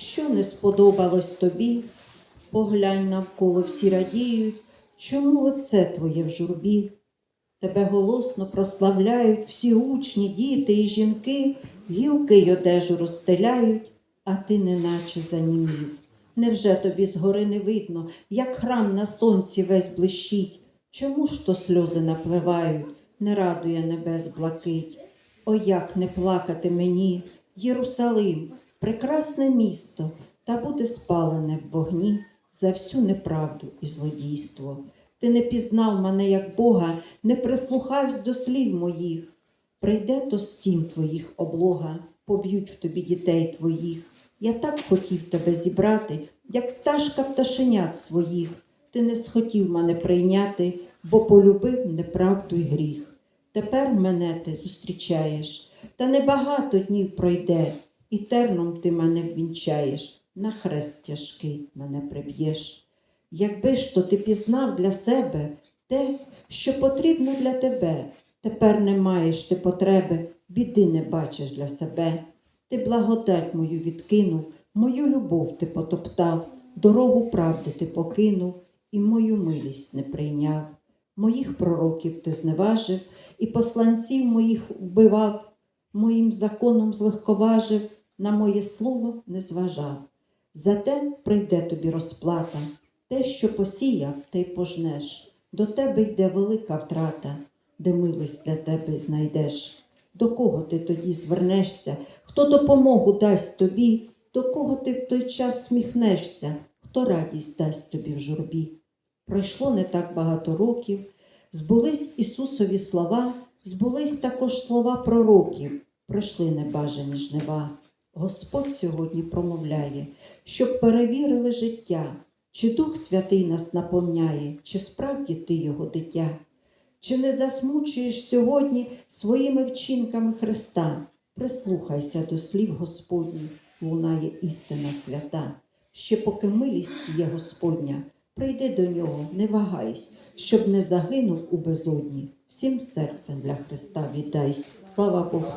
що не сподобалось тобі, поглянь навколо всі радіють, чому лице твоє в журбі. Тебе голосно прославляють всі учні, діти і жінки, гілки й одежу розстеляють, а ти неначе занімів. Невже тобі згори не видно, як храм на сонці весь блищить? Чому ж то сльози напливають, не радує небес блакить? О, як не плакати мені, Єрусалим, прекрасне місто, та буде спалене в вогні за всю неправду і злодійство. Ти не пізнав мене як Бога, не прислухавсь до слів моїх. Прийде то стін твоїх облога, поб'ють в тобі дітей твоїх. Я так хотів тебе зібрати, як пташка пташенят своїх. Ти не схотів мене прийняти, бо полюбив неправду й гріх. Тепер мене ти зустрічаєш, та небагато днів пройде, і терном ти мене ввінчаєш, на хрест тяжкий мене приб'єш. Якби ж то ти пізнав для себе те, що потрібно для тебе, тепер не маєш ти потреби, біди не бачиш для себе. Ти благодать мою відкинув, мою любов ти потоптав, дорогу правди ти покинув і мою милість не прийняв. Моїх пророків ти зневажив, і посланців моїх вбивав, моїм законом злегковажив, на моє слово не зважав. Зате прийде тобі розплата, те, що посіяв, те й пожнеш. До тебе йде велика втрата, де милость для тебе знайдеш. До кого ти тоді звернешся, хто допомогу дасть тобі, до кого ти в той час сміхнешся, хто радість дасть тобі в журбі. Пройшло не так багато років, збулись Ісусові слова, збулись також слова пророків, пройшли небажані жнива. Господь сьогодні промовляє, щоб перевірили життя, чи Дух Святий нас наповняє, чи справді ти його дитя, чи не засмучуєш сьогодні своїми вчинками Христа. Прислухайся до слів Господніх, лунає істина свята. Ще поки милість є Господня, прийди до нього, не вагайсь, щоб не загинув у безодні. Всім серцем для Христа віддайсь. Слава Богу!